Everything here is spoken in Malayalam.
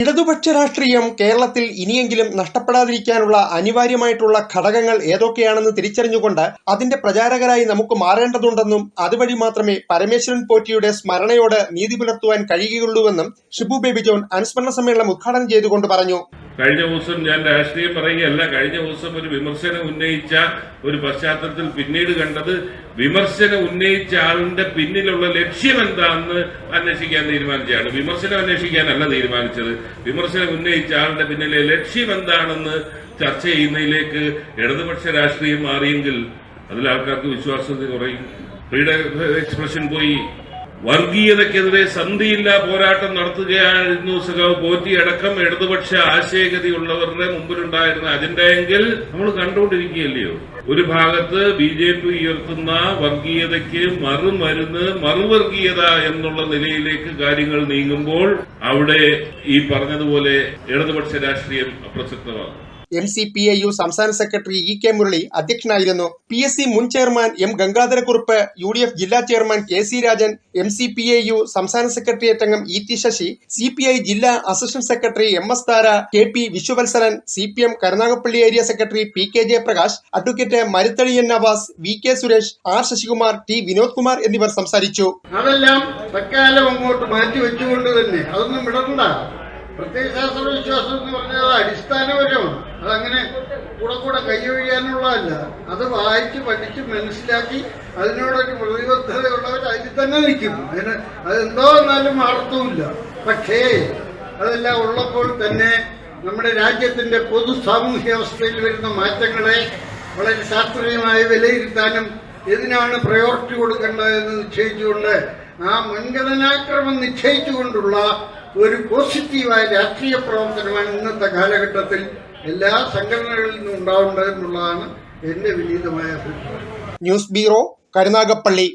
ഇടതുപക്ഷ രാഷ്ട്രീയം കേരളത്തിൽ ഇനിയെങ്കിലും നഷ്ടപ്പെടാതിരിക്കാനുള്ള അനിവാര്യമായിട്ടുള്ള ഘടകങ്ങൾ ഏതൊക്കെയാണെന്ന് തിരിച്ചറിഞ്ഞുകൊണ്ട് അതിന്റെ പ്രചാരകരായി നമുക്ക് മാറേണ്ടതുണ്ടെന്നും അതുവഴി മാത്രമേ പരമേശ്വരൻ പോറ്റിയുടെ സ്മരണയോട് നീതി പുലർത്തുവാൻ കഴിയുകയുള്ളൂവെന്നും ഷിബു ബേബി ജോൺ അനുസ്മരണ സമ്മേളനം ഉദ്ഘാടനം ചെയ്തുകൊണ്ട് പറഞ്ഞു. കഴിഞ്ഞ ദിവസം ഞാൻ രാഷ്ട്രീയം പറയുകയല്ല കഴിഞ്ഞ ദിവസം ഒരു വിമർശനം ഉന്നയിച്ച ഒരു പശ്ചാത്തലത്തിൽ പിന്നീട് കണ്ടത് വിമർശനം ഉന്നയിച്ച ആളിന്റെ പിന്നിലുള്ള ലക്ഷ്യം എന്താണെന്ന് അന്വേഷിക്കാൻ തീരുമാനിച്ചതാണ് വിമർശനം അന്വേഷിക്കാനല്ല തീരുമാനിച്ചത്. വിമർശനം ഉന്നയിച്ച ആളിന്റെ പിന്നിലെ ലക്ഷ്യം എന്താണെന്ന് ചർച്ച ചെയ്യുന്നതിലേക്ക് ഇടതുപക്ഷ രാഷ്ട്രീയം മാറിയെങ്കിൽ അതിൽ ആൾക്കാർക്ക് വിശ്വാസത കുറയും. ഫ്രീഡം എക്സ്പ്രഷൻ പോയി. വർഗീയതയ്ക്കെതിരെ സന്ധിയില്ല പോരാട്ടം നടത്തുകയായിരുന്നു സഖാവ് പോറ്റി. അടക്കം ഇടതുപക്ഷ ആശയഗതിയുള്ളവരുടെ മുമ്പിലുണ്ടായിരുന്ന അജണ്ടയെങ്കിൽ നമ്മൾ കണ്ടുകൊണ്ടിരിക്കുകയല്ലയോ? ഒരു ഭാഗത്ത് ബി ജെ പി ഉയർത്തുന്ന വർഗീയതയ്ക്ക് മറുമരുന്ന് മറുവർഗീയത എന്നുള്ള നിലയിലേക്ക് കാര്യങ്ങൾ നീങ്ങുമ്പോൾ അവിടെ ഈ പറഞ്ഞതുപോലെ ഇടതുപക്ഷ രാഷ്ട്രീയം അപ്രസക്തമാകും. M C P I U സംസ്ഥാന സെക്രട്ടറി ഇ കെ മുരളി അധ്യക്ഷനായിരുന്നു. പി എസ് സി മുൻ chairman M Gangadharakkurup U D F ജില്ലാ chairman K C Rajan M C P I U സംസ്ഥാന സെക്രട്ടേറിയറ്റ് അംഗം E T Sasi C P I ജില്ലാ assistant secretary M S Thara K P Viswavalsaran C P M Karunagappally area secretary P K Jayaprakash advocate Maruthazhiyan Navas V K Suresh R Sasikumar T Vinod Kumar എന്നിവർ സംസാരിച്ചു. അതെല്ലാം തക്കാലം അങ്ങോട്ട് മാറ്റി വെച്ചുകൊണ്ട് തന്നെ അതൊന്നും വിടണ്ട പ്രത്യയശാസ്ത്ര വിശ്വാസം എന്ന് പറഞ്ഞാൽ അടിസ്ഥാനപരമാണ്. അതങ്ങനെ കൂടെ കൂടെ കൈയൊഴിയാനുള്ളതല്ല അത് വായിച്ച് പഠിച്ച് മനസ്സിലാക്കി അതിനോടൊരു പ്രതിബദ്ധതയുള്ളവർ അതിൽ തന്നെ നിൽക്കും. അതിന് അതെന്തോ എന്നാലും മാറത്തുമില്ല. പക്ഷേ അതെല്ലാം ഉള്ളപ്പോൾ തന്നെ നമ്മുടെ രാജ്യത്തിന്റെ പൊതു സാമൂഹ്യ അവസ്ഥയിൽ വരുന്ന മാറ്റങ്ങളെ വളരെ ശാസ്ത്രീയമായി വിലയിരുത്താനും ഇതിനാണ് പ്രയോറിറ്റി കൊടുക്കേണ്ടതെന്ന് നിശ്ചയിച്ചുകൊണ്ട് ആ മുൻഗണനാക്രമം നിശ്ചയിച്ചുകൊണ്ടുള്ള ഒരു പോസിറ്റീവായ രാഷ്ട്രീയ പ്രവർത്തനമാണ് ഇന്നത്തെ കാലഘട്ടത്തിൽ എല്ലാ സംഘടനകളിൽ നിന്നും ഉണ്ടാവേണ്ടതെന്നുള്ളതാണ് എന്റെ വിനീതമായ അഭിപ്രായം. News bureau Karunagappally.